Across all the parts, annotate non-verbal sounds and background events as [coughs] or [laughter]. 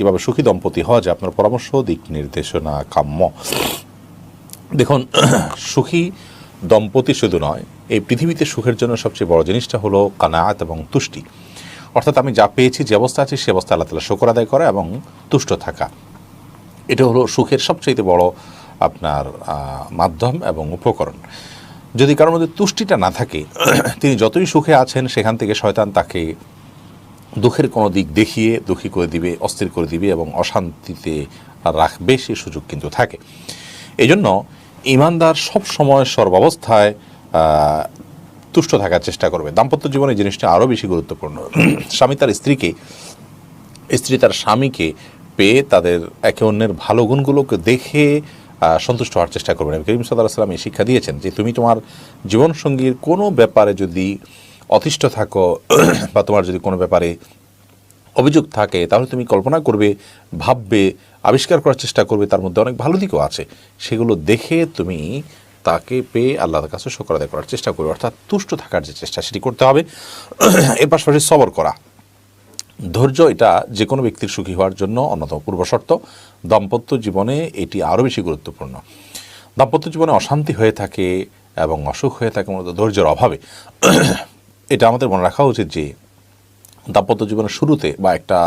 কীভাবে সুখী দম্পতি হওয়া যায়, আপনার পরামর্শ, দিক নির্দেশনা, কাম্য। দেখুন, [clears throat] সুখী দম্পতি শুধু নয়, এই পৃথিবীতে সুখের জন্য সবচেয়ে বড় জিনিসটা হলো কানায়াত এবং তুষ্টি। অর্থাৎ আমি যা পেয়েছি, যে অবস্থা আছে, সে অবস্থা আল্লাহ তালা শকর আদায় করা এবং তুষ্ট থাকা। এটা হলো সুখের সবচেয়ে বড় আপনার মাধ্যম এবং উপকরণ। যদি কারোর মধ্যে তুষ্টিটা না থাকে, [clears throat] তিনি যতই সুখে আছেন, সেখান থেকে শয়তান তাকে দুঃখের কোনো দিক দেখিয়ে, দুঃখী করে দিবে, অস্থির করে দিবে এবং অশান্তিতে রাখবে সে সুযোগ কিন্তু থাকে। এই জন্য ইমানদার সবসময় সর্বাবস্থায় তুষ্ট থাকার চেষ্টা করবে। দাম্পত্য জীবনে জিনিসটা আরও বেশি গুরুত্বপূর্ণ। [clears throat] স্বামী তার স্ত্রীকে, স্ত্রী তার স্বামীকে পেয়ে তাদের একে অন্যের ভালো গুণগুলোকে দেখে সন্তুষ্ট হওয়ার চেষ্টা করবেন। করিম সাল্লাহ সাল্লাম এই শিক্ষা দিয়েছেন যে, তুমি তোমার জীবনসঙ্গীর কোনো ব্যাপারে যদি অতিষ্ঠ থাকো, [clears throat] বা তোমার যদি কোনো ব্যাপারে অভিযোগ থাকে, তাহলে তুমি কল্পনা করবে, ভাববে, আবিষ্কার করার চেষ্টা করবে, তার মধ্যে অনেক ভালো দিকও আছে। সেগুলো দেখে তুমি তাকে পেয়ে আল্লাহর কাছে শকর আদায় করার চেষ্টা করবে। অর্থাৎ তুষ্ট থাকার যে চেষ্টা, সেটি করতে হবে। [clears throat] এর পাশাপাশি সবর করা। ধৈর্য, এটা যে কোনো ব্যক্তির সুখী হওয়ার জন্য অন্যতম পূর্বশর্ত দাম্পত্য জীবনে এটি আরও বেশি গুরুত্বপূর্ণ। দাম্পত্য জীবনে অশান্তি হয়ে থাকে এবং অসুখ হয়ে থাকে মূলত ধৈর্যের অভাবে। [clears throat] এটা আমাদের মনে রাখা উচিত যে দাম্পত্য জীবনের শুরুতে বা একটা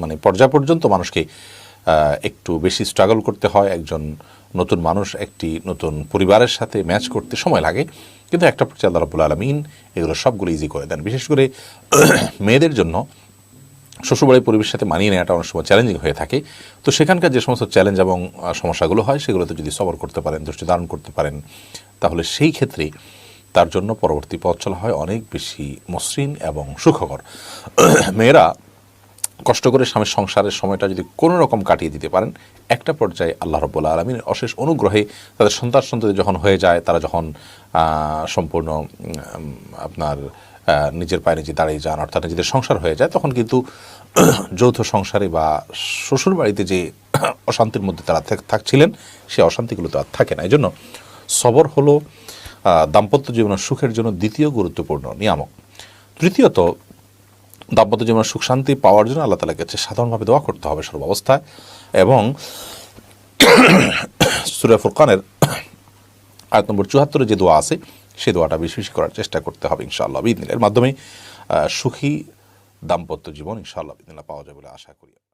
মানে পর্যায় পর্যন্ত মানুষকে একটু বেশি স্ট্রাগল করতে হয়। একজন নতুন মানুষ, একটি নতুন পরিবারের সাথে ম্যাচ করতে সময় লাগে। কিন্তু একটা পর্যায়ে আল্লাহ রাবুল আলমিন এগুলো সবগুলো ইজি করে দেন। বিশেষ করে [clears throat] মেয়েদের জন্য শ্বশুরবাড়ির পরিবেশের সাথে মানিয়ে নেওয়াটা অনেক সময় চ্যালেঞ্জিং হয়ে থাকে। তো সেখানকার যে সমস্ত চ্যালেঞ্জ এবং সমস্যাগুলো হয়, সেগুলোতে যদি সবর করতে পারেন, দৃষ্টি ধারণ করতে পারেন, তাহলে সেই ক্ষেত্রে তার জন্য পরবর্তী পথ চলা হয় অনেক বেশি মসৃণ এবং সুখকর। মেয়েরা কষ্ট করে স্বামীর সংসারের সময়টা যদি কোনো রকম কাটিয়ে দিতে পারেন, একটা পর্যায়ে আল্লাহ রব্বুল্লা আলমীর অশেষ অনুগ্রহে তাদের সন্তান সন্ততি যখন হয়ে যায়, তারা যখন সম্পূর্ণ আপনার নিজের পায়ে নিজে দাঁড়িয়ে যান, অর্থাৎ নিজেদের সংসার হয়ে যায়, তখন কিন্তু যৌথ সংসারে বা শ্বশুর বাড়িতে যে অশান্তির মধ্যে তারা থাক- থাকছিলেন, সে অশান্তিগুলো তো আর থাকে না। এই জন্য সবর হলো দাম্পত্য জীবনের সুখের জন্য দ্বিতীয় গুরুত্বপূর্ণ নিয়ামক। তৃতীয়ত, দাম্পত্য জীবনের সুখ শান্তি পাওয়ার জন্য আল্লাহ তালার কাছে সাধারণভাবে দোয়া করতে হবে সর্বাবস্থায় এবং [coughs] সুরে ফুরকানের [coughs] আয়াত নম্বর চুয়াত্তরে যে দোয়া আছে সেই দোয়াটা বেশি বেশি করার চেষ্টা করতে হবে ইনশাআল্লাহ বিদিন এর মাধ্যমে সুখী দাম্পত্য জীবন ইনশাআল্লাহ বিদিন পাওয়া যাবে বলে আশা করি।